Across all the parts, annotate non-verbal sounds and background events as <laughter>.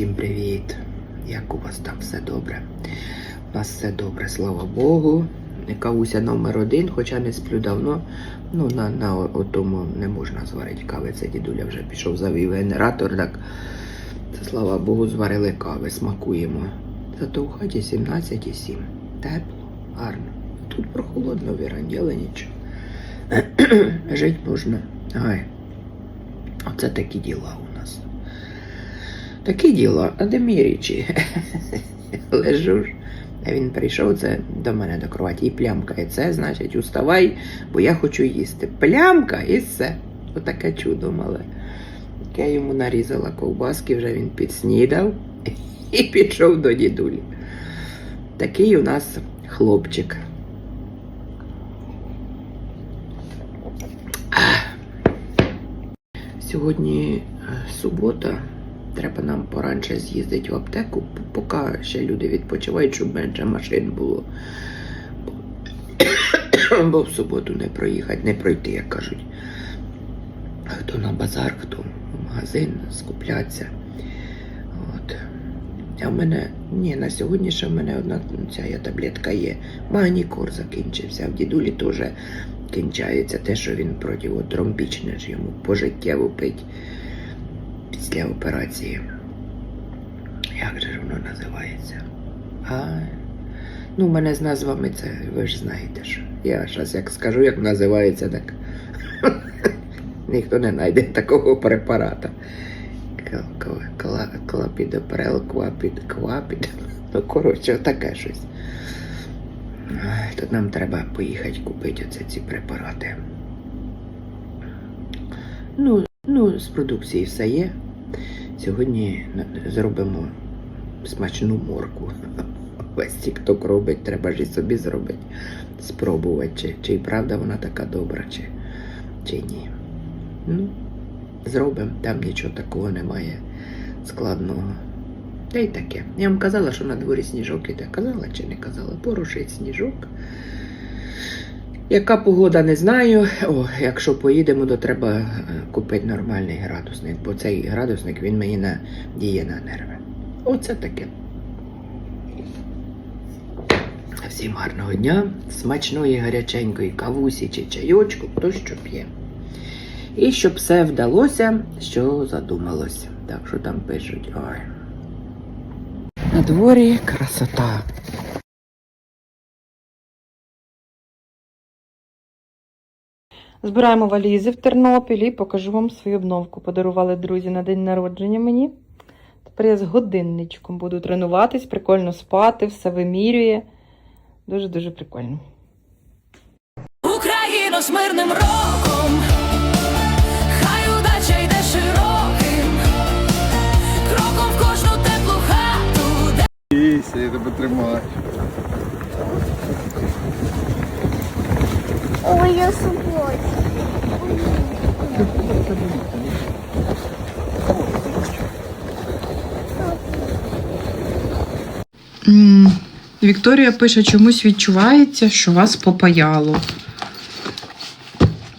Всім привіт! Як у вас там все добре? У нас все добре, слава Богу. Кавуся номер один, хоча не сплю давно. Ну, на, на о- о тому не можна зварити кави. Це дідуля вже пішов завів генератор, так це слава Богу, зварили кави, смакуємо. Зато в хаті 17,7. Тепло, гарно. Тут прохолодно в віранді, але нічого. <clears throat> Жити можна. Ай. Оце такі діла Такі діла, а де мій річі? <laughs> Лежу ж. А він прийшов це до мене до кроваті і плямкає. Це значить, уставай, бо я хочу їсти. Плямка і все. Отаке чудо мале. Я йому нарізала ковбаски, вже він підснідав <laughs> і пішов до дідулі. Такий у нас хлопчик. Сьогодні е, субота. Треба нам поранше з'їздити в аптеку, поки ще люди відпочивають, щоб менше машин було. Бо в суботу не проїхати, не пройти, як кажуть. Хто на базар, хто в магазин скупляться. От. А в мене, ні, на сьогодні ще в мене одна ця таблетка є. Магнікор закінчився. В дідулі теж кінчається те, що він противотромбічне ж йому пожиттєво пить після операції. Як же воно називається? А, ну, мене з назвами це ви ж знаєте ж. Я зараз як скажу, як називається, так <laughs> ніхто не знайде такого препарата. Кла- кла- кла- Клапідопрел, квапід, квапід. <laughs> Ну, коротше, таке щось. Тут нам треба поїхати купити оце ці препарати. Ну, ну, з продукції все є. Сьогодні зробимо смачну морку. <laughs> Весь тік-ток робить, треба ж і собі зробити. Спробувати, чи, чи правда вона така добра, чи, чи ні. Ну, зробимо, там нічого такого немає складного. Та й таке. Я вам казала, що на дворі сніжок іде. Казала чи не казала? Порушить сніжок. Яка погода, не знаю. О, якщо поїдемо, то треба е, купити нормальний градусник, бо цей градусник він мені на діє на нерви. Оце таке. Всім гарного дня, смачної гаряченької кавусі чи чайочку, хто що п'є. І щоб все вдалося, що задумалося. Так що там пишуть. Ой. На дворі красота. Збираємо валізи в Тернопіль і покажу вам свою обновку. Подарували друзі на день народження мені. Тепер я з годинничком буду тренуватись, прикольно спати, все вимірює. Дуже-дуже прикольно. Україно з мирним роком, хай удача йде широким, кроком в кожну теплу хату, де Бійся, я тебе тримаю. Ой, я субой. Вікторія пише, чомусь відчувається, що вас попаяло.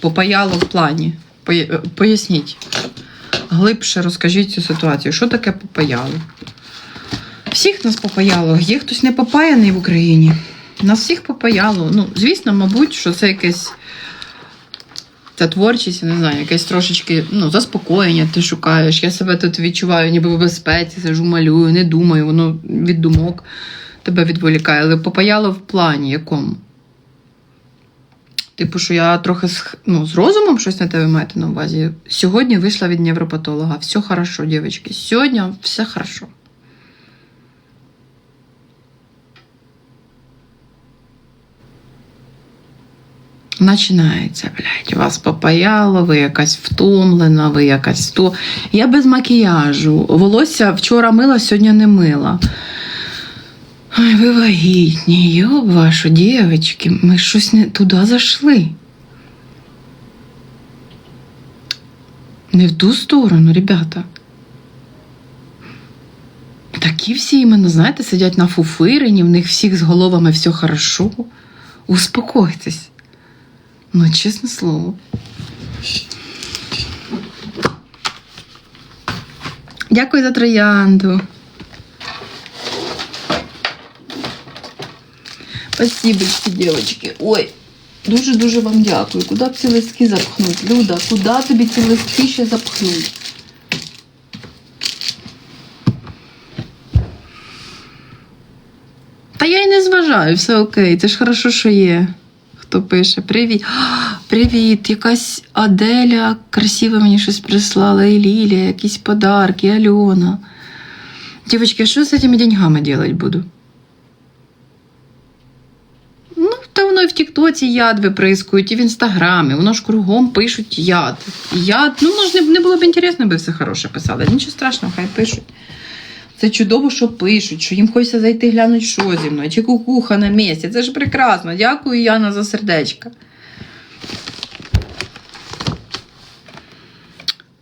Попаяло в плані. Е, Поясніть. Глибше розкажіть цю ситуацію. Що таке попаяло? Всіх нас попаяло. Є хтось не попаяний в Україні. Нас всіх попаяло. Ну, звісно, мабуть, що це якесь. Ця творчість, я не знаю, якесь трошечки ну, заспокоєння ти шукаєш. Я себе тут відчуваю, ніби в безпеці, сижу, малюю, не думаю, воно від думок тебе відволікає. Але попаяло в плані якому? Типу, що я трохи з, ну, з розумом щось на тебе маєте на увазі. Сьогодні вийшла від невропатолога. Все хорошо, дівчатки. Сьогодні все хорошо. Починається, блядь, вас попаяло, ви якась втомлена, ви якась то. Я без макіяжу. Волосся вчора мила, сьогодні не мила. Ой, ви вагітні, йоб вашу, дівчатки, ми щось не туди зайшли. Не в ту сторону, ребята. Такі всі іменно, знаєте, сидять на фуфирині, в них всіх з головами все хорошо. Успокойтесь. Ну, чесне слово. Дякую за троянду. Спасибочки, девочки. Ой, дуже-дуже вам дякую. Куди б ці листки запхнуть? Люда, куди тобі ці листки ще запхнуть? Та я й не зважаю, все окей. Це ж хорошо, що є. Хто пише? Привіт. Привіт, якась Аделя красиво мені щось прислала, і Лілія, якісь подарки, Альона. Дівчатки, що з цими деньгами делать буду? Ну, та воно і в Тіктоці яд виприскують, і в інстаграмі, воно ж кругом пишуть яд. Яд. Ну, не, не було б інтересно, би все хороше писали. Нічого страшного, хай пишуть. Це чудово, що пишуть, що їм хочеться зайти глянути, що зі мною, чи кукуха на місці. Це ж прекрасно. Дякую, Яна, за сердечко.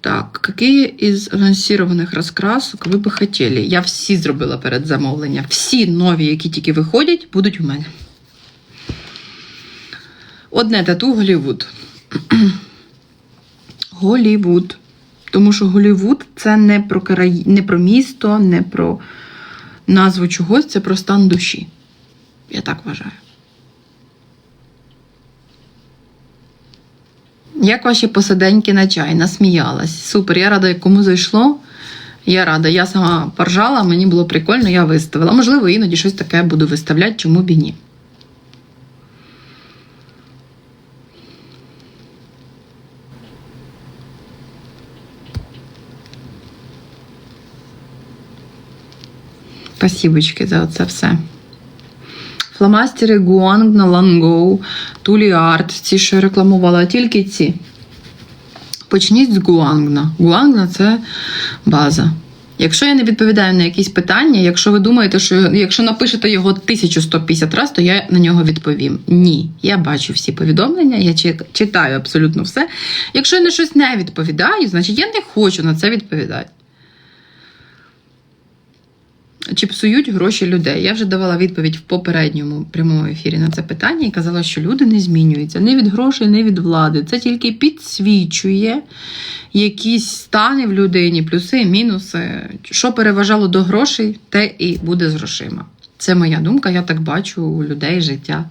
Так, какие из анонсированных розкрасок ви би хотіли? Я всі зробила перед замовленням. Всі нові, які тільки виходять, будуть у мене. Одне тату Голівуд. <clears throat> Голівуд. Тому що Голівуд це не про, краї... не про місто, не про назву чогось, це про стан душі. Я так вважаю. Як ваші посиденьки на чай? Насміялась. Супер, я рада, кому зайшло. Я рада. Я сама поржала, мені було прикольно, я виставила. Можливо, іноді щось таке буду виставляти, чому б і ні. Спасибочки за це все. Фломастери Гуанг на Лангоу, Тулі Арт, ці, що я рекламувала, тільки ці. Почніть з Гуангна. Гуангна це база. Якщо я не відповідаю на якісь питання, якщо ви думаєте, що якщо напишете його 1150 разів, то я на нього відповім. Ні, я бачу всі повідомлення, я читаю абсолютно все. Якщо я на щось не відповідаю, значить я не хочу на це відповідати. Чи псують гроші людей? Я вже давала відповідь в попередньому прямому ефірі на це питання і казала, що люди не змінюються ні від грошей, ні від влади. Це тільки підсвічує якісь стани в людині, плюси, мінуси. Що переважало до грошей, те і буде з грошима. Це моя думка, я так бачу у людей життя.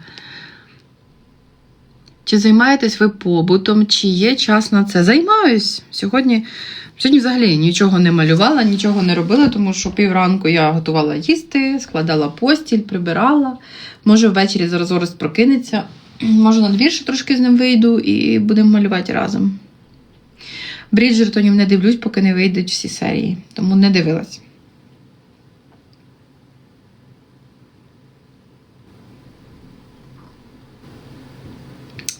Чи займаєтесь ви побутом, чи є час на це? Займаюсь. Сьогодні, сьогодні взагалі нічого не малювала, нічого не робила, тому що півранку я готувала їсти, складала постіль, прибирала. Може, ввечері зараз Орест прокинеться. Може, на двір ще трошки з ним вийду і будемо малювати разом. Бріджертонів не дивлюсь, поки не вийдуть всі серії, тому не дивилась.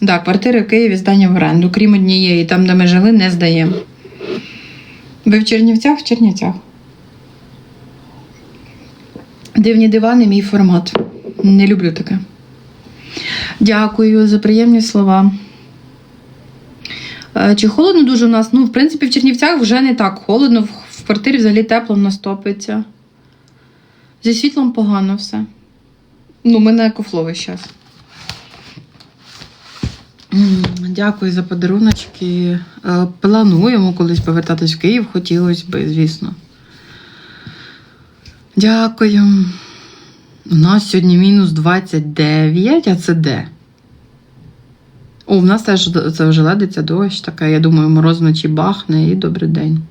Так, квартири в Києві здання в оренду, крім однієї, там, де ми жили, не здаємо. Ви в Чернівцях? В Чернівцях. Дивні дивани, мій формат. Не люблю таке. Дякую за приємні слова. Е, Чи холодно дуже у нас? Ну, в принципі, в Чернівцях вже не так холодно. В- квартирі взагалі тепло в нас топиться. Зі світлом погано все. Ну, ми на екофлови зараз. Дякую за подаруночки. Е, Плануємо колись повертатись в Київ, хотілося би, звісно. Дякую. У нас сьогодні мінус 29, а це де? О, в нас теж це вже ледиться дощ, таке, я думаю, мороз вночі бахне і добрий день.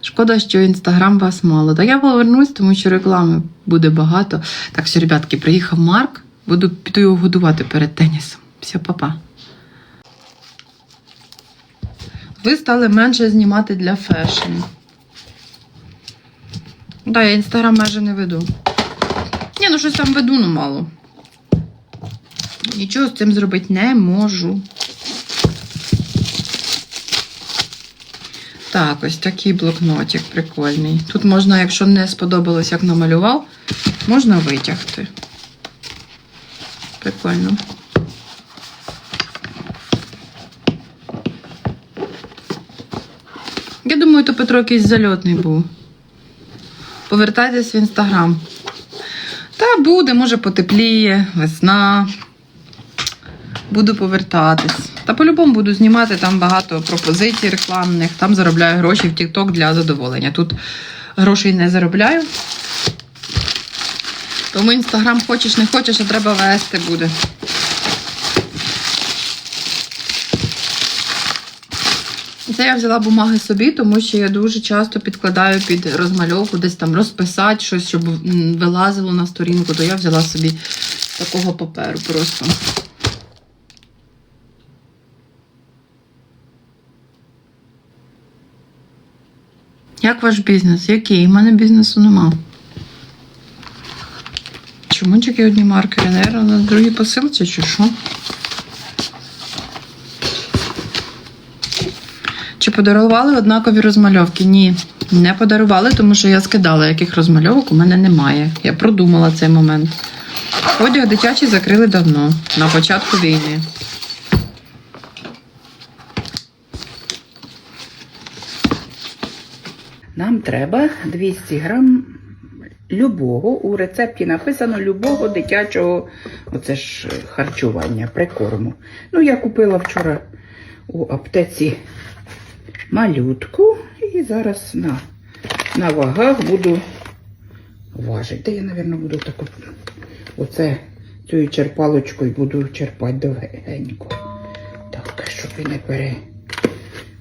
Шкода, що інстаграм вас мало. Та я повернусь, тому що реклами буде багато. Так, все, ребятки, приїхав Марк. Буду піду його годувати перед тенісом. Все, папа. Ви стали менше знімати для фешн. Да, я інстаграм майже не веду. Ні, ну щось там веду, ну мало. Нічого з цим зробити не можу. Так, ось такий блокнотик прикольний. Тут можна, якщо не сподобалось, як намалював, можна витягти. Прикольно. Я думаю, то Петро якийсь зальотний був. Повертайтесь в інстаграм. Та буде, може, потепліє, весна. буду повертатись. Та по-любому буду знімати там багато пропозицій рекламних, там заробляю гроші в TikTok для задоволення. Тут грошей не заробляю. Тому інстаграм хочеш, не хочеш, а треба вести буде. Це я взяла бумаги собі, тому що я дуже часто підкладаю під розмальовку, десь там розписати щось, щоб вилазило на сторінку, то я взяла собі такого паперу просто. Як ваш бізнес? Який? У мене бізнесу нема. Чому тільки одні маркери? Наверно, на другій посилці чи що? Чи подарували однакові розмальовки? Ні, не подарували, тому що я скидала, яких розмальовок у мене немає. Я продумала цей момент. Одяг дитячий закрили давно, на початку війни. Нам треба 200 грам любого. У рецепті написано любого дитячого оце ж е, харчування, прикорму. Ну, я купила вчора у аптеці малютку і зараз на, на вагах буду важити. Я, мабуть, буду таку оце цією черпалочкою буду черпати довгенько. Так, щоб і не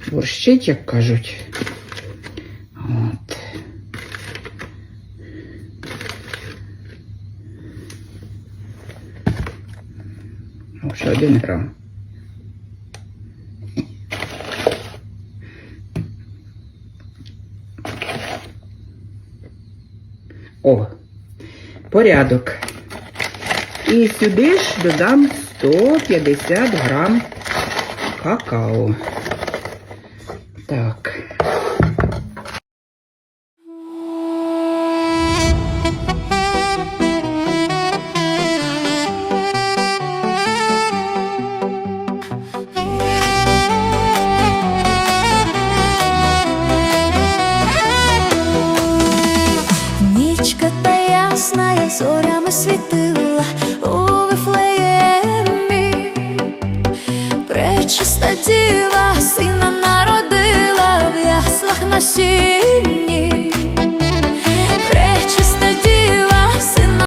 переборщить, як кажуть. От. О, ще один грам. О, порядок. І сюди ж додам 150 грам какао. Так. te